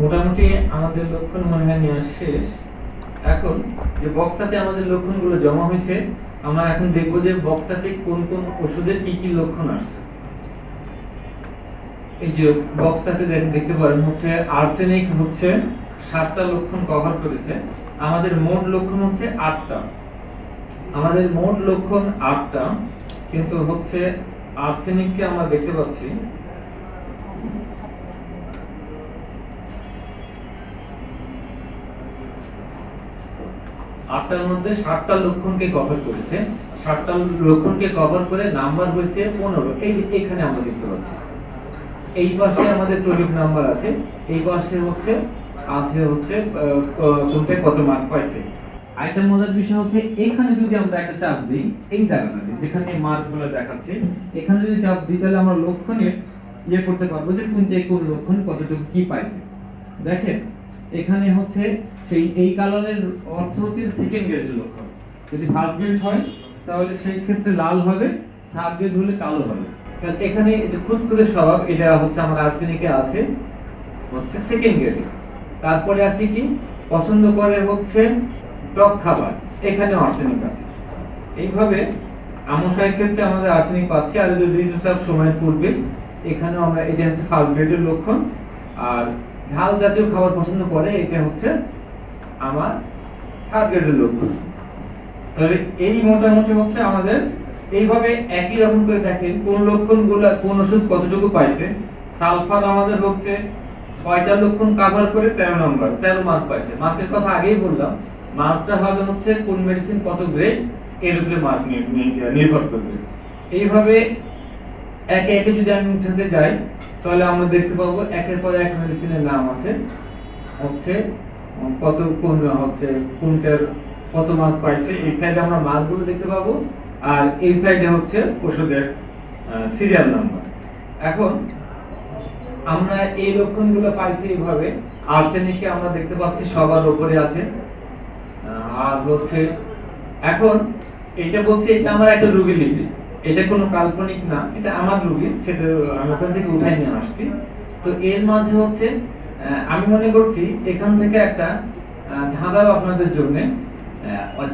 মোটামুটি আমাদের লক্ষণ মনে হয় নেওয়া শেষ। এখন যে বক্সটাতে আমাদের লক্ষণগুলো জমা হয়েছে, আমরা এখন দেখব যে বক্সটাতে কোন কোন ওষুধের কি কি লক্ষণ আসছে। এই যে বক্সটাতে দেখতে পারেন হচ্ছে আর্সেনিক হচ্ছে সাতটা লক্ষণ কভার করেছে। আমাদের মোট লক্ষণ হচ্ছে আটটা। আমাদের মোট লক্ষণ আটটা, কিন্তু হচ্ছে আর্সেনিককে আমরা দেখতে পাচ্ছি আটটার মধ্যে ষাটটা লক্ষণকে কভার করেছে। ষাটটা লক্ষণকে কভার করে নাম্বার হয়েছে পনেরো। এই এখানে আমরা দেখতে পাচ্ছি। এই পাশে আমাদের টলিক নাম্বার আছে। এই পাশে হচ্ছে আছে হচ্ছে আহ, ক- কোনটায় কত মার্ক পাইছে। আরেকটা মজার বিষয় হচ্ছে এখানে যদি আমরা একটা চাপ দিই এই জায়গাটাতে যেখানে মার্কগুলো দেখাচ্ছে এখানে যদি চাপ দিই তাহলে আমরা লক্ষণের ইয়ে করতে পারব যে কোনটায় কোন লক্ষণ কতটুকু কি পাইছে। দেখেন, এখানে হচ্ছে সেই, এই কালারের অর্থ হচ্ছে সেকেন্ড গ্রেডের লক্ষণ। যদি ফার্স্ট গ্রেড হয়, তাহলে সেই ক্ষেত্রে লাল হবে থার্ড গ্রেড হলে কালো হবে। কারণ এখানে যে খুদখুদে স্বভাব, এটা হচ্ছে আমার আর্সেনিকে আছে, হচ্ছে সেকেন্ড গ্রেডে তারপরে আছে কি, পছন্দ করে হচ্ছে টক খাবার এখানে আর্সেনিক আছে। এইভাবে আমশায়ের ক্ষেত্রে আমাদের আর্সেনিক পাচ্ছি, আর যদি ঋতুস্রাব সময়ের পূর্বে এখানেও আমরা, এটা হচ্ছে গ্রেডের লক্ষণ। আর ঝাল জাতীয় খাবার পছন্দ করে, এটা হচ্ছে আমার গ্রেডের লক্ষণ। তাহলে এই মোটামুটি হচ্ছে আমাদের, এইভাবে একই রকম করে দেখেন কোন লক্ষণগুলো, কোন ওষুধ কতটুকু পাইছে। সালফার আমাদের হচ্ছে ছয়টা লক্ষণ কাভার করে তেরো নম্বর, তেরো মার্ক পাইছে। মার্কের কথা আগেই বললাম মার্কটা হবে হচ্ছে কোন মেডিসিন কত গ্রেড এর উপরে মার্ক নির্ভর করবে। এইভাবে একে একে যদি আমি উঠাতে যাই, তাহলে আমরা দেখতে পাবো একের পর এক মেডিসিনের নাম আছে। হচ্ছে কত কোন, হচ্ছে, কোনটার কত মার্ক পাইছে। এই সাইডে আমরা মার্কগুলো দেখতে পাবো। আর এই সাইডে হচ্ছে ওষুধের সিরিয়াল নাম্বার এখন, আমরা এই লক্ষণগুলো পাইছি এইভাবে। আর্সেনিকে আমরা দেখতে পাচ্ছি সবার উপরে আছে। আর হচ্ছে, এখন, এটা বলছে, এটা আমার একটা রোগী লিপি এটা কোনো কাল্পনিক না, এটা আমার রোগী, সেটা আমি ওখান থেকে উঠাই নিয়ে আসছি। তো এর মাঝে হচ্ছে আমি মনে করছি এখান থেকে একটা ধাঁধাও আপনাদের জন্য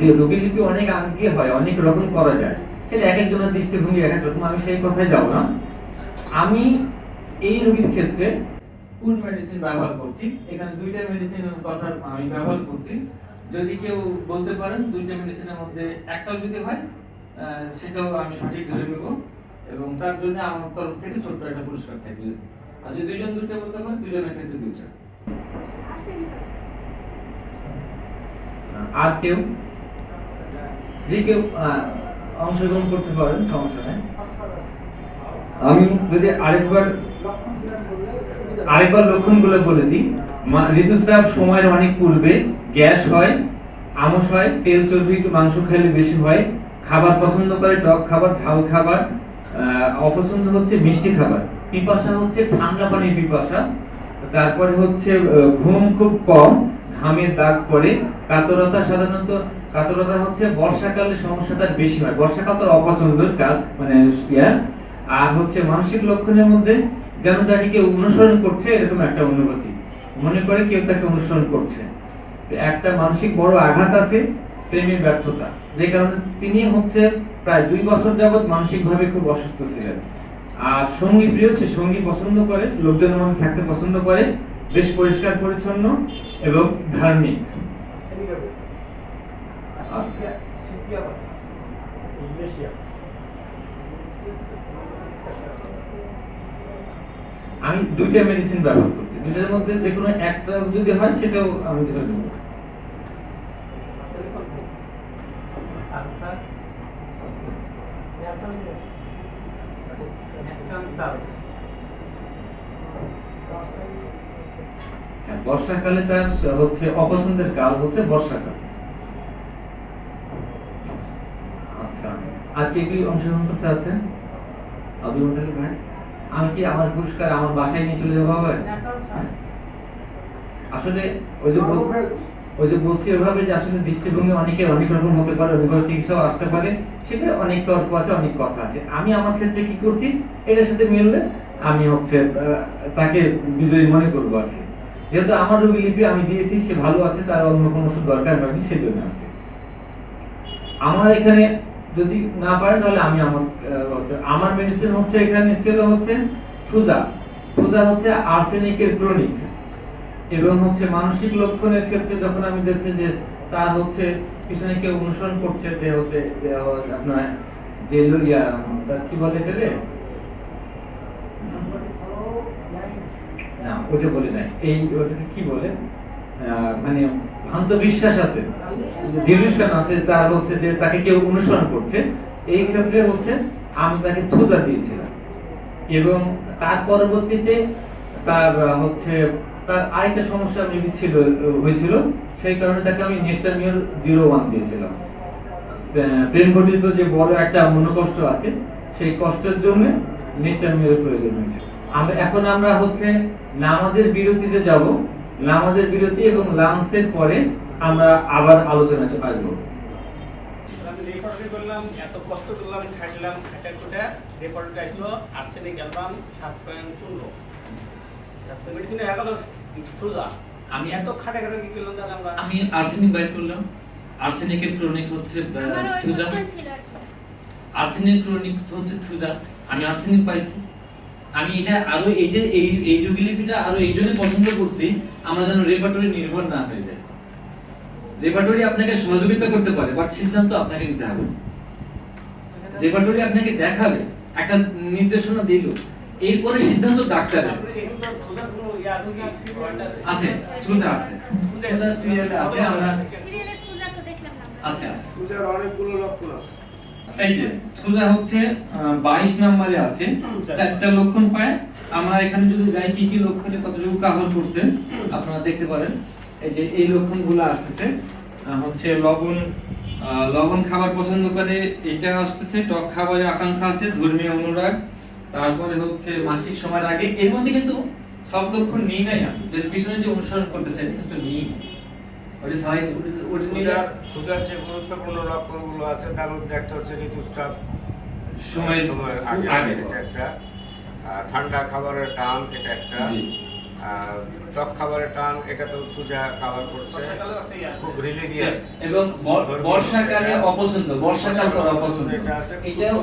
যে রোগী লিপি অনেক আগে হয়, অনেক রকম করা যায়, সেটা এক একজনের দৃষ্টিভঙ্গি এক এক রকম, আমি সেই কথায় যাব না। আমি এই রোগীর ক্ষেত্রে কোন মেডিসিন ব্যবহার করছি? এখানে দুইটা মেডিসিনের কথা আমি ব্যবহার করছি। যদি কেউ বলতে পারেন, দুইটা মেডিসিনের মধ্যে একটাও যদি হয় সেটাও আমি সঠিক ধরে নেব। এবং তার জন্য আমার তরফ থেকে ছোট্ট একটা পুরস্কার থাকবে। আর যদি দুইজন দুইটা বলতে পারেন, দুইজনের ক্ষেত্রে দুইটা আর কেউ? যে কেউ অংশগ্রহণ করতে পারেন, সমস্যা নেই। আমি যদি আরেকবার আরেকবার লক্ষণগুলো বলে দিই। ঋতুস্রাব সময়ের অনেক পূর্বে গ্যাস হয় আমস হয়, তেল চর্বি মাংস খেলে বেশি হয় খাবার পছন্দ করে, টক খাবার, ঝাল খাবার অপছন্দ হচ্ছে মিষ্টি খাবার। পিপাসা হচ্ছে ঠান্ডা পানির পিপাসা, তারপরে হচ্ছে ঘুম খুব কম ঘামের দাগ পড়ে, কাতরতা সাধারণত, কাতরতা হচ্ছে বর্ষাকালে সমস্যাটা বেশি হয়। বর্ষাকাল তো অপছন্দের কাল মানে আর হচ্ছে মানসিক লক্ষণের মধ্যে যেন তাকে কেউ অনুসরণ করছে, এরকম একটা অনুভূতি। মনে করে কেউ তাকে অনুসরণ করছে। একটা মানসিক বড় আঘাত আছে প্রেমের ব্যর্থতা। যে কারণে তিনি হচ্ছে প্রায় দুই বছর যাবৎ মানসিকভাবে খুব অসুস্থ ছিলেন। আর সঙ্গী প্রিয় সে সঙ্গী পছন্দ করে, লোকজনের মধ্যে থাকতে পছন্দ করে, বেশ পরিষ্কার, পরিচ্ছন্ন এবং ধার্মিক। আচ্ছা। আমি দুইটা মেডিসিন ব্যবহার করছি। দুইটার মধ্যে যে কোনো একটা যদি হয়, সেটাও আমি ধরে দেবো বর্ষাকালে তার হচ্ছে অপছন্দের কাল হচ্ছে বর্ষাকাল। আচ্ছা আর কে কি অংশগ্রহণ করতে আছেন? আমি কি আমার পুরস্কার আমার বাসায় নিয়ে চলে যাব আসলে ওই যে ওই যে বলছি ওইভাবে যে আসলে দৃষ্টিভঙ্গি অনেকের অনেক রকম হতে পারে অনেকভাবে চিকিৎসাও আসতে পারে, সেটা অনেক তর্ক আছে, অনেক কথা আছে। আমি আমার ক্ষেত্রে কি করছি? এটার সাথে মিললে আমি হচ্ছে তাকে বিজয়ী মনে করব আর কি। যেহেতু আমার রোগী লিপি আমি দিয়েছি, সে ভালো আছে, তার অন্য কোনো ওষুধ দরকার হয়নি, সেজন্য কি। আমার এখানে যদি না পারে, তাহলে আমি আমার আমার মেডিসিন হচ্ছে এখানে ছিল হচ্ছে থুজা। থুজা হচ্ছে আর্সেনিকের ক্রনিক এবং হচ্ছে মানসিক লক্ষণের ক্ষেত্রে যখন আমি দেখছি যে তার হচ্ছে পিছনে কেউ অনুসরণ করছে, যে হচ্ছে আপনার যে কি বলে এটাকে না ওটা বলে নাই। এই ওটাকে কি বলে? মানে ভ্রান্ত বিশ্বাস আছে ডিলিউশন আছে, তার হচ্ছে যে তাকে কেউ অনুসরণ করছে। এই ক্ষেত্রে হচ্ছে, আমি তাকে থুতা দিয়েছিলাম। এবং তার পরবর্তীতে তার হচ্ছে, তার আরেকটা সমস্যা মেবি ছিল, হয়েছিল, সেই কারণে তাকে আমি নেকটামিয়ার জিরো ওয়ান দিয়েছিলাম। ব্রেন ঘটিত যে বড় একটা মনোকষ্ট আছে, সেই কষ্টের জন্য নেকটামিয়ার প্রয়োজন হয়েছে আমরা এখন আমরা হচ্ছে নামাজের বিরতিতে যাব। নামাজের বিরতি এবং লাঞ্চের পরে আমরা আবার আলোচনা আসব। আমি করলাম এত কষ্ট করলাম খাইলাম খাটা খুটা। রেকর্ডটা আসলো আর্সেনিক অ্যালবাম সাত পয়েন্ট পনেরো। মেডিসিন হয়ে গেল থ্রুজা আমি এত খাটা খাটা কি করলাম তাহলে আমরা? আমি আর্সেনিক বাইর করলাম। আর্সেনিকের ক্রনিক হচ্ছে। আর্সেনিক ক্রনিক হচ্ছে থুজা আমি আর্সেনিক পাইছি। আমি এটা আরও এইটা এই এই রোগীলিপিটা আরও এই জন্য পছন্দ করছি আমরা যেন রেপার্টরি নির্ভর না হয়ে যায়। রেপার্টরি আপনাকে সহযোগিতা করতে পারে বাট সিদ্ধান্ত আপনাকে নিতে হবে। রেপার্টরি আপনাকে দেখাবে একটা নির্দেশনা দিল। এরপরে সিদ্ধান্ত ইয়ে আছে কি আছে। আছে আছে থুজা আছে আমরা সিরিয়ালের পূজা তো দেখলাম আমরা। আছে আছে পূজার অনেকগুলো লক্ষণ আছে। এই যে সোজা হচ্ছে বাইশ নম্বরে আছে লক্ষণ পায়। আমরা এখানে যদি যাই, কি কি লক্ষণে কতটুকু আপনারা দেখতে পারেন। এই যে, এই লক্ষণগুলো হচ্ছে লবণ লবণ খাবার পছন্দ করে, এটা আসতেছে, টক খাবারের আকাঙ্ক্ষা আছে, ধর্মীয় অনুরাগ। তারপরে হচ্ছে মাসিক সময়ের আগে। এর মধ্যে কিন্তু সব লক্ষণ নেই নাই আমি যে অনুসরণ করতেছে কিন্তু ওটা সারাই ওটা- ওটা নিলে পূজার পূজার যে গুরুত্বপূর্ণ লক্ষণগুলো আছে তার মধ্যে একটা হচ্ছে ঋতুস্রাব সময় সময়ের আগে আগে। এটা একটা ঠান্ডা খাবারের টান এটা একটা। টক খাবারের টান এটা তো পূজা খাবার করছে। ইয়ে। খুব রিলিজিয়াস এবং বর্ষাকালে অপছন্দ বর্ষাকাল অপছন্দ। এটা আছে, এটাও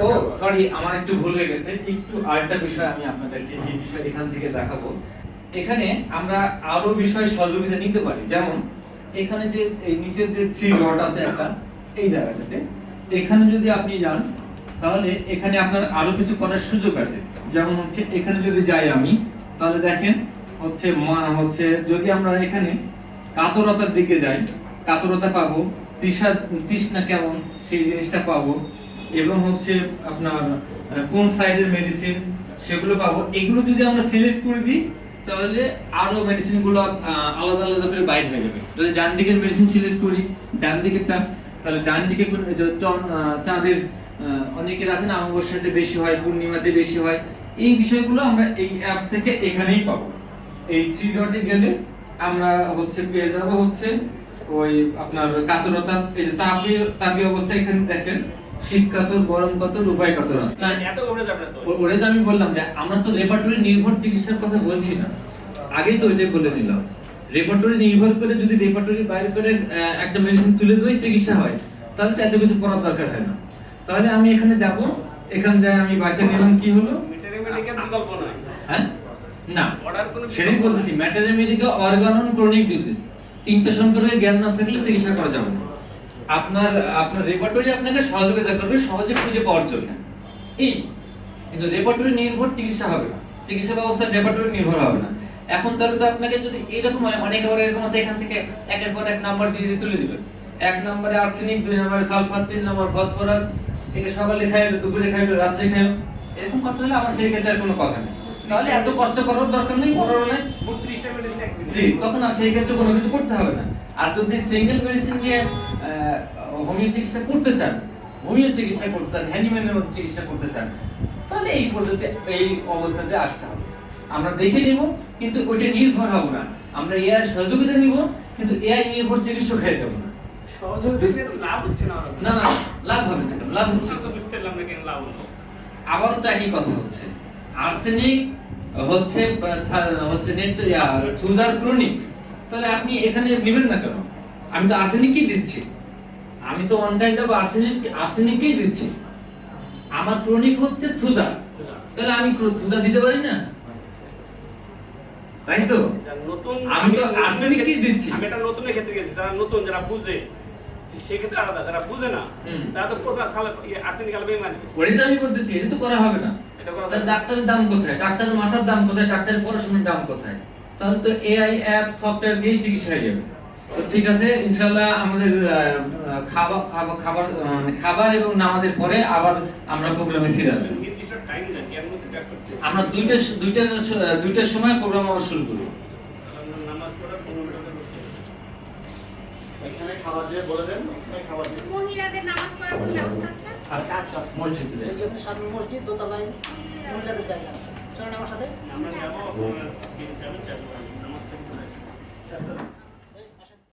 ও সরি আমার একটু ভুল হয়ে গেছে। একটু আরেকটা বিষয় আমি আপনাদেরকে এই বিষয় এখান থেকে দেখাবো। এখানে আমরা আরও বিষয় সহযোগিতা নিতে পারি। যেমন এখানে যে, এই নিচের যে থ্রি ডট আছে একটা, এই জায়গাটাতে, এখানে যদি আপনি যান, তাহলে এখানে আপনার আরও কিছু করার সুযোগ আছে। যেমন হচ্ছে, এখানে যদি যাই আমি, তাহলে দেখেন, হচ্ছে মা- হচ্ছে যদি আমরা এখানে কাতরতার দিকে যাই, কাতরতা পাবো, তৃষা, তৃষ্ণা কেমন, সেই জিনিসটা পাবো, এবং হচ্ছে আপনার কোন সাইডের মেডিসিন সেগুলো পাবো। এগুলো যদি আমরা সিলেক্ট করে দিই তাহলে আরও মেডিসিনগুলো আলাদা আলাদা করে বাইর হয়ে যাবে। যদি ডান দিকের মেডিসিন সিলেক্ট করি ডান দিকেরটা তাহলে ডান দিকে চাঁদের অনেকের আছে না অমাবস্যাতে বেশি হয় পূর্ণিমাতে বেশি হয় এই বিষয়গুলো আমরা এই অ্যাপ থেকে এখানেই পাবো। এই থ্রি ডটে গেলে আমরা হচ্ছে পেয়ে যাব হচ্ছে ওই আপনার কাতরতা এই যে তাপীয় তাপীয় অবস্থা এখানে দেখেন শীত কাতর গরম কাতর উভয় কাতর আছে। ওটা তো আমি বললাম যে আমরা তো রেপার্টরি নির্ভর চিকিৎসার কথা বলছি না। আগেই তো ওইটাই বলে নিলাম রেপার্টরি নির্ভর করে যদি রেপার্টরি বাইরে করে একটা মেডিসিন তুলে দিয়ে চিকিৎসা হয় তাহলে তো এত কিছু করার দরকার হয় না। তাহলে আমি এখানে যাব এখানে যাই আমি বাঁচে নিলাম কি হলো? হ্যাঁ? না। সেটাই বলতেছি ম্যাটারমেডিকা অর্গানন ক্রনিক ডিজিজ তিনটা সম্পর্কে জ্ঞান না থাকলে চিকিৎসা করা যাবে না। আপনার আপনার রেপার্টরি আপনাকে সহযোগিতা করবে সহজে খুঁজে পাওয়ার জন্য। এই কিন্তু রেপার্টরি নির্ভর চিকিৎসা হবে না। চিকিৎসা ব্যবস্থা রেপার্টরি নির্ভর হবে না। এখন তাহলে তো আপনাকে যদি এরকম হয় অনেক আবার এরকম আছে, এখান থেকে একের পর এক নাম্বার দিয়ে দিয়ে তুলে দিবেন। এক নম্বরে আর্সেনিক দুই নম্বরে সালফার তিন নম্বর ফসফরাস এটা সকালে খাইলো দুপুরে খাইলো রাত্রে খাইলো এরকম কথা হলে আমার সেই ক্ষেত্রে আর কোনো কথা নেই। তাহলে এত কষ্ট করার দরকার নেই এক দিনে। জি, তখন আর সেই ক্ষেত্রে কোনো কিছু করতে হবে না। আর যদি সিঙ্গেল মেডিসিন দিয়ে হোমিও চিকিৎসা করতে চান, হোমিও চিকিৎসা করতে চান হ্যানিম্যানের মতো চিকিৎসা করতে চান, তাহলে এই পদ্ধতি, এই অবস্থাতে আসতে হবে। আমরা দেখে নিব কিন্তু ওইটা নির্ভর হব না। আমরা এআই সহযোগিতা নিব কিন্তু এআই নির্ভর চিকিৎসা খেয়ে দেবো না। লাভ হচ্ছে না না না লাভ হবে না লাভ হচ্ছে। তো বুঝতে পারলাম না কেন লাভ হলো। আবারও তো একই কথা হচ্ছে। আর্সেনিক হচ্ছে হচ্ছে সুগার ক্রনিক। তাহলে আপনি এখানে নেবেন না কেন? আমি তো আর্সেনিকই দিচ্ছি। আমি তো ওয়ান কাইন্ড অফ আর্সেনিক আর্সেনিকই দিচ্ছি। আমার ক্রনিক হচ্ছে থুদা তাহলে আমি থুদা দিতে পারি না? তাই তো? নতুন আমি তো ক্ষেত্রে- দিচ্ছি। আমি নতুনের ক্ষেত্রে গেছি যারা নতুন যারা বুঝে সেক্ষেত্রে আলাদা যারা বুঝে না তারা তো পুরো সালে আর্সেনিক আলবে মানে। ওটাই তো আমি বলতেছি এটা তো করা হবে না। তাহলে ডাক্তারের দাম কোথায়? ডাক্তারের মাথার দাম কোথায়? ডাক্তারের পড়াশোনার দাম কোথায়? তাহলে তো এআই অ্যাপ সফটওয়্যার দিয়েই চিকিৎসা হয়ে যাবে। তো ঠিক আছে ইনশাআল্লাহ আমাদের খাবার খাবার মানে খাবার এবং নামাজের পরে আবার আমরা প্রোগ্রামে ফিরে আসব। আমরা দুইটা দুইটার দুইটার সময় প্রোগ্রাম আবার শুরু করব। নামাজ এখানে খাবার দিয়ে বলে দেন এখানে খাবার দিয়ে। মহিলাদের নামাজ পড়ার ব্যবস্থা আছে? আচ্ছা আচ্ছা আচ্ছা। মসজিদে জন্য সামনে মসজিদ দোতলায় মহিলাদের জায়গা চলেন আমার সাথে। আমরা যাব তিন চার চার